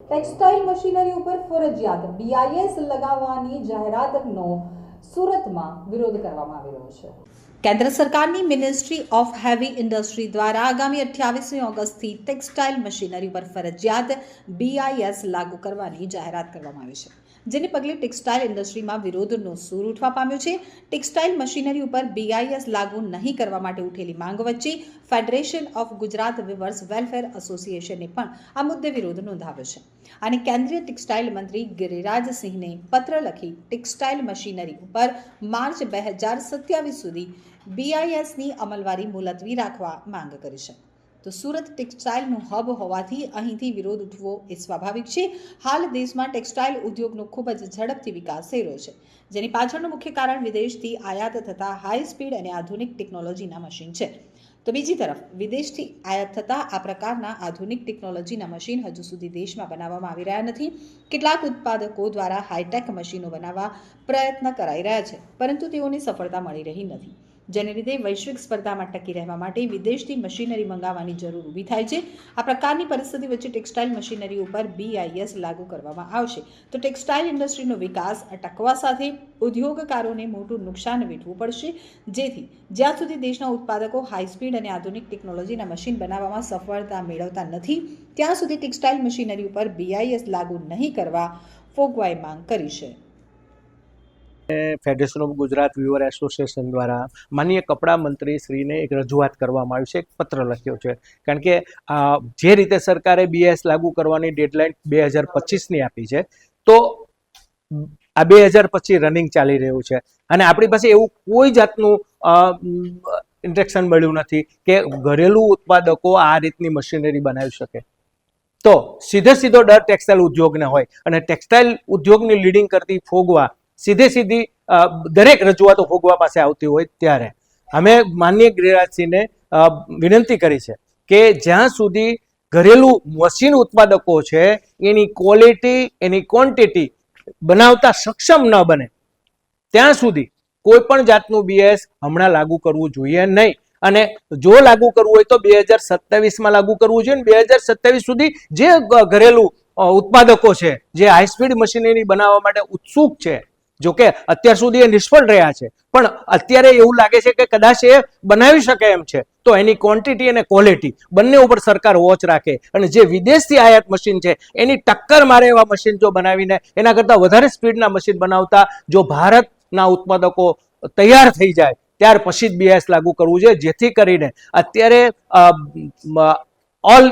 Textile machinery ઉપર ફરજિયાત BIS લગાવવાની જાહેરાતનો સુરતમાં વિરોધ કરવામાં આવી રહ્યો છે. કેન્દ્ર સરકારની મિનિસ્ટ્રી ઓફ હેવી ઇન્ડસ્ટ્રી દ્વારા આગામી અઠ્યાવીસમી ઓગસ્ટથી ટેક્સટાઇલ મશીનરી પર ફરજિયાત બીઆઈએસ લાગુ કરવાની જાહેરાત કરવામાં આવી છે, જેને પગલે ટેક્સટાઇલ ઇન્ડસ્ટ્રીમાં વિરોધનો સૂર ઉઠવા પામ્યો છે. ટેક્સટાઇલ મશીનરી ઉપર બીઆઈએસ લાગુ નહીં કરવા માટે ઉઠેલી માંગ વચ્ચે federation of Gujarat weavers welfare એસોસિએશને પણ આ મુદ્દે વિરોધ નોંધાવ્યો છે. અને કેન્દ્રીય ટેક્સટાઇલ મંત્રી ગિરિરાજસિંહને પત્ર લખી ટેક્સટાઇલ મશીનરી ઉપર માર્ચ બે હજાર સત્યાવીસ સુધી બીઆઈએસની અમલવારી મુલતવી રાખવા માંગ કરી છે. તો સુરત ટેક્સટાઇલનું હબ હોવાથી અહીંથી વિરોધ ઉઠવો એ સ્વાભાવિક છે. હાલ દેશમાં ટેક્સટાઇલ ઉદ્યોગનો ખૂબ જ ઝડપથી વિકાસ થઈ રહ્યો છે. જેની પાછળનું મુખ્ય કારણ વિદેશથી આયાત થતા હાઈ સ્પીડ અને આધુનિક ટેકનોલોજીના મશીન છે. તો બીજી તરફ, વિદેશથી આયાત થતા આ પ્રકારના આધુનિક ટેકનોલોજીના મશીન હજુ સુધી દેશમાં બનાવવામાં આવી રહ્યા નથી. કેટલાક ઉત્પાદકો દ્વારા હાઈટેક મશીનો બનાવવા પ્રયત્ન કરાઈ રહ્યા છે, પરંતુ તેઓને સફળતા મળી રહી નથી. જેને લીધે વૈશ્વિક સ્પર્ધામાં ટકી રહેવા માટે વિદેશથી મશીનરી મંગાવવાની જરૂર ઊભી થાય છે. આ પ્રકારની પરિસ્થિતિ વચ્ચે ટેક્સટાઇલ મશીનરી ઉપર બીઆઈએસ લાગુ કરવામાં આવશે. તો ટેક્સટાઇલ ઇન્ડસ્ટ્રીનો વિકાસ અટકવા સાથે ઉદ્યોગકારોને મોટું નુકસાન વેઠવું પડશે. જેથી જ્યાં સુધી દેશના ઉત્પાદકો હાઈ સ્પીડ અને આધુનિક ટેકનોલોજીના મશીન બનાવવામાં સફળતા મેળવતા નથી, ત્યાં સુધી ટેક્સટાઇલ મશીનરી ઉપર બીઆઈએસ લાગુ નહીં કરવા ફોગવાઈ માંગ કરી છે. Federation of Gujarat weaver association દ્વારા માનનીય કપડાં મંત્રી શ્રીને એક રજૂઆત કરવામાં આવી છે, એક પત્ર લખ્યો છે. કારણ કે જે રીતે સરકારે બીએસ લાગુ કરવાની ડેડલાઇન બે હજાર પચીસની આપી છે, તો આ બે હજાર પચીસ રનિંગ ચાલી રહ્યું છે. અને આપણી પાસે એવું કોઈ જાતનું ઇન્ટ્રેક્શન મળ્યું નથી કે ઘરેલું ઉત્પાદકો આ રીતની મશીનરી બનાવી શકે. તો સીધે સીધો ડર ટેક્સટાઇલ ઉદ્યોગને હોય અને ટેક્સટાઇલ ઉદ્યોગની લીડિંગ કરતી ફોગવા સીધે સીધી દરેક રજૂઆતો ભોગવા પાસે આવતી હોય ત્યારે. અમે માનનીય ગિરિરાજસિંહને વિનંતી કરી છે કે જ્યાં સુધી ઘરેલું મશીન ઉત્પાદકો છે, એની ક્વોલિટી એની ક્વોન્ટિટી બનાવતા સક્ષમ ન બને, ત્યાં સુધી કોઈ પણ જાતનું બીએસ હમણાં લાગુ કરવું જોઈએ નહીં. અને જો લાગુ કરવું હોય તો બે હજાર સત્તાવીસમાં લાગુ કરવું જોઈએ બે હજાર સત્તાવીસ સુધી જે ઘરેલું ઉત્પાદકો છે, જે હાઈસ્પીડ મશીનરી બનાવવા માટે ઉત્સુક છે જો કે અત્યાર સુધી એ નિષ્ફળ રહ્યા છે. પણ અત્યારે એવું લાગે છે કે કદાચ એ બનાવી શકે એમ છે. તો એની ક્વોન્ટિટી અને ક્વોલિટી બંને ઉપર સરકાર વોચ રાખે. અને જે વિદેશથી આયાત મશીન છે, એની ટક્કર મારે એવા મશીન જો બનાવીને એના કરતાં વધારે સ્પીડના મશીન બનાવતા, જો ભારતના ઉત્પાદકો તૈયાર થઈ જાય, ત્યાર પછી જ બીએસ લાગુ કરવું જોઈએ. જેથી કરીને અત્યારે ઓલ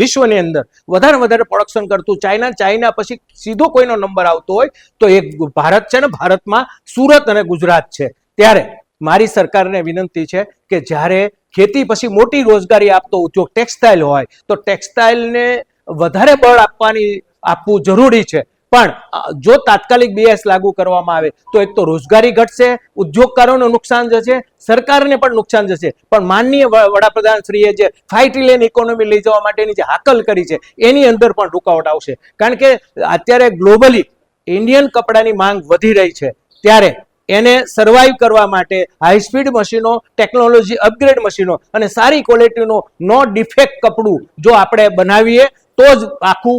વિશ્વની અંદર વધારે વધારે પ્રોડક્શન કરતું ચાઇના ચાઇના પછી સીધો કોઈનો નંબર આવતો હોય તો એ ભારત છે ને, ભારતમાં સુરત અને ગુજરાત છે. ત્યારે મારી સરકારને વિનંતી છે કે જ્યારે ખેતી પછી મોટી રોજગારી આપતો ઉદ્યોગ ટેક્સટાઇલ હોય, તો ટેક્સટાઇલને વધારે બળ આપવાની, આપવું જરૂરી છે. પણ જો તાત્કાલિક બીએસ લાગુ કરવામાં આવે, તો એક તો રોજગારી ઘટશે, ઉદ્યોગકારોને નુકસાન જશે, સરકારને પણ નુકસાન જશે. પણ માનનીય વડાપ્રધાન શ્રીએ જે ફાઈવ ટ્રિલિયન ઇકોનોમી લઈ જવા માટેની જે હાકલ કરી છે, એની અંદર પણ રૂકાવટ આવશે. કારણ કે અત્યારે ગ્લોબલી ઇન્ડિયન કપડાની માંગ વધી રહી છે. ત્યારે એને સર્વાઈવ કરવા માટે હાઈ સ્પીડ મશીનો ટેકનોલોજી અપગ્રેડ મશીનો અને સારી ક્વોલિટીનું નો ડિફેક્ટ કપડું જો આપણે બનાવીએ તો જ આખું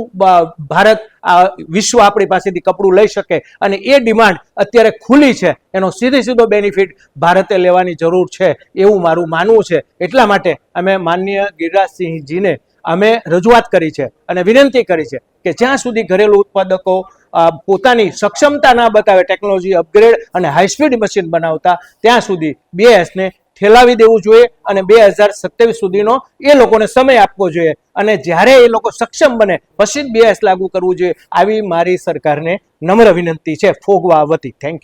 ભારત, આ વિશ્વ આપણી પાસેથી કપડું લઈ શકે અને એ ડિમાન્ડ અત્યારે ખુલ્લી છે. એનો સીધે સીધો બેનિફિટ ભારતે લેવાની જરૂર છે એવું મારું માનવું છે. એટલા માટે અમે માનનીય ગિરિરાજસિંહજીને અમે રજૂઆત કરી છે અને વિનંતી કરી છે કે જ્યાં સુધી ઘરેલું ઉત્પાદકો પોતાની સક્ષમતા ના બતાવે ટેકનોલોજી અપગ્રેડ અને હાઈ સ્પીડ મશીન બનાવતા, ત્યાં સુધી બીએસને ઠેલાવી દેવું જોઈએ અને બે હજાર સત્યાવીસ સુધીનો એ લોકોને સમય આપવો જોઈએ. અને જ્યારે એ લોકો સક્ષમ બને, પછી જ બીએસ લાગુ કરવું જોઈએ. આવી મારી સરકારને નમ્ર વિનંતી છે. ફોગવા વતી. Thank you